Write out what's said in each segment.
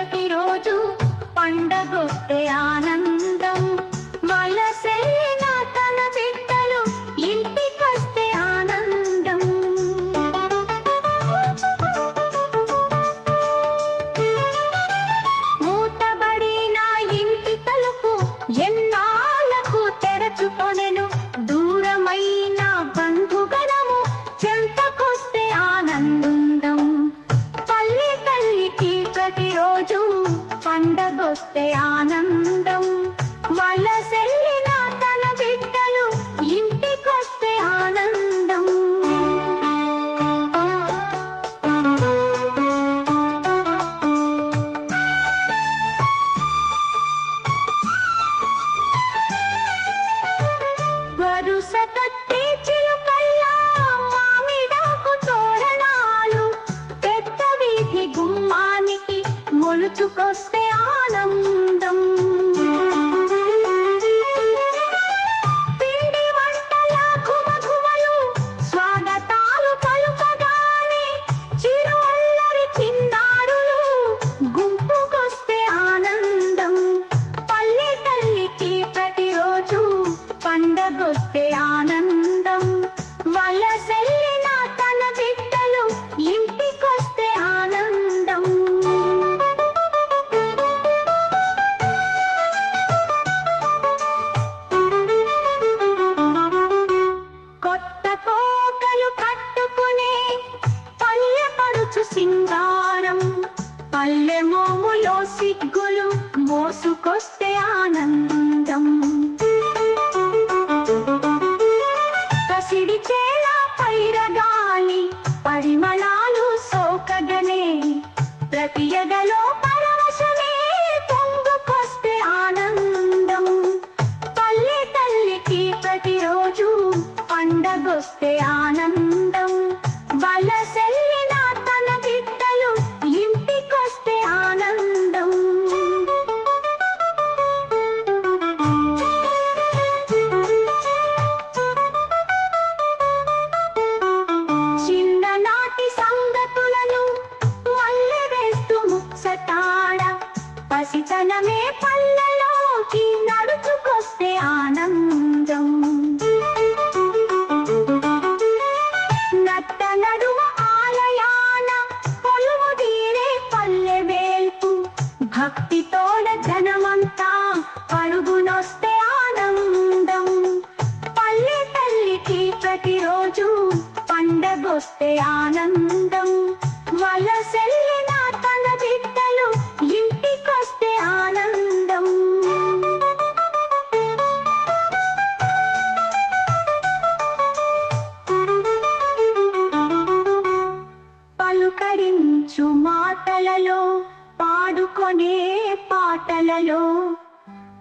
ప్రతిరోజు పండగొస్తే ఆనందం. రోజు పండగొస్తే ఆనందం. వలసెల్ కొలుచుకొస్తే ఆనందం. పల్లె సిగ్గులు మోసుకొస్తే ఆనందం. కసిడి చేలా పైరగాలి పరిమళాలు సోకగనే. ప్రతి ఎగలో పరవశమే పొంగుకొస్తే ఆనందం. పల్లె తల్లికి ప్రతిరోజు పండగొస్తే ఆనందం. పసితనమే పల్లెలోకి నడుచుకొస్తే ఆనందం. నట్ట నడువ ఆలయాన పొలువు తీరే పల్లె వేల్పు. భక్తితోడ జనమంతా పరుగునొస్తే ఆనందం. పల్లె తల్లికి ప్రతిరోజు పండగొస్తే ఆనందం. వలసెల్లి పాడుకొనే పాటలలో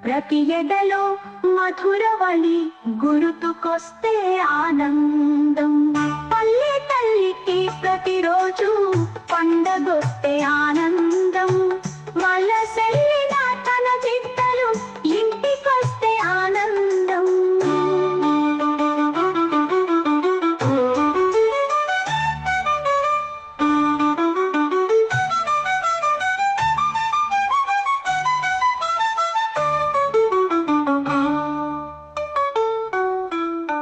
ప్రతి ఎదలో మధురవళి గురుతుకొస్తే ఆనందం. పల్లె తల్లికి ప్రతిరోజు పండగొస్తే ఆనందం.